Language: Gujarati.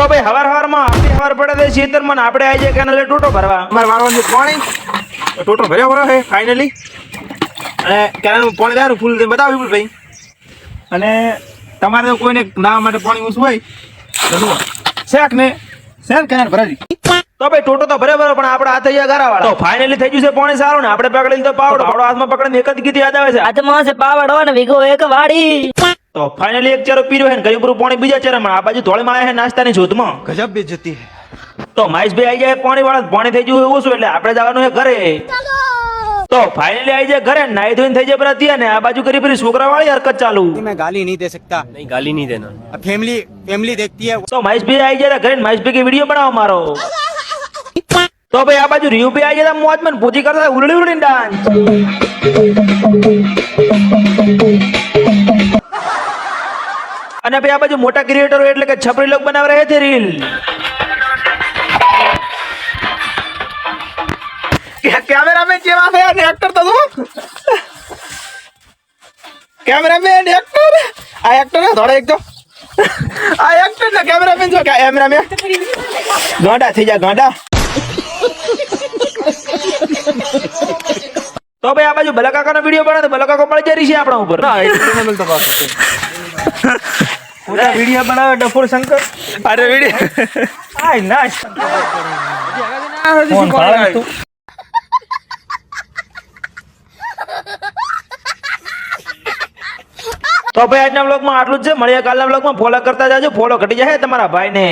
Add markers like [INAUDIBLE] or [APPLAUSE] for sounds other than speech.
તો ભાઈ હવાર હવારમાં આપણી હવાર પડે તો શીતર મને આપણે આવી જાય કેનાલે ટોટો ભરવા. અમારે વાળવાનું પાણી. ટોટો ભર્યા ભરો છે ફાઇનલી અને કેનાલનું પાણી દારૂ ફૂલ બતાવ્યું ભાઈ. અને તમારે તો કોઈને નાવા માટે પાણી ઓછું હોય. તો ને શેક કેનાલ ભરાજી તો ભાઈ ટોટો તો ભરે ભરો પણ આપણે હાથ અહીંયા ગારાવાળા. તો ફાઇનલી થઈ ગયું છે પાણી સારું ને આપણે પકડેલી તો પાવડો. પાવડો હાથમાં પકડીને એક જ ગીત યાદ આવે છે. હાથમાં છે પાવડો ને વીઘો એક વાડી તો ફાઇનલી એક ચેરો પીર્યો હે ને ગરીબરૂ પાણી બીજા ચારામાં આ બાજુ ધોળમાં આવ્યા હે નાસ્તાની શોધમાં ગજબ બે જતી તો મહેશભાઈ આવી જાય પાણી વાળા પાણી થઈ ગયું એવું શું એટલે આપણે જવાનું છે ઘરે. તો ફાઇનલી આવી જાય ઘરે નાઈ ધોઈને થઈ જાય પેલા ત્યાં આ બાજુ કરી પેલી છોકરા વાળી હરકત ચાલુ. મેં ગાલી નહીં દે શકતા. નહીં ગાલી નહીં દેના ફેમિલી ફેમિલી દેખતી હે. તો મહેશભાઈ આવી જાય ઘરે મહેશભાઈ કે વીડિયો બનાવો મારો. તો ભાઈ આ બાજુ રીવ બી આવી જતા મોજમાં પૂછી કરતા ઉરડી ઉરડીને ડાન્સ અને ભાઈ આ બાજુ મોટા ક્રિએટરો એટલે કે છપરી લોક બનાવ રહે છે રીલ. કેમેરામેન જેવા છે અને એક્ટર તો તું કેમેરામેન એક્ટર આ એક્ટર ને એક તો. આ એક્ટર ને કેમેરામેન જો કેમેરામેન ગાંડા થઈ જા ગાંડા. તો ભાઈ આ બાજુ બલકાકાનો વીડિયો બનાવે તો બલકાકો મળી જરી છે આપણા ઉપર. પૂરા [LAUGHS] વિડિયો બનાવે ડફોર શંકર? અરે વિડિયો. આય નાશ ફોન તું. તો ભાઈ આજના બ્લોગમાં આટલું જ છે. મળીએ કાલના બ્લોગમાં ફોલો કરતા જાજો. ફોલો ઘટી જાય તમારા ભાઈને.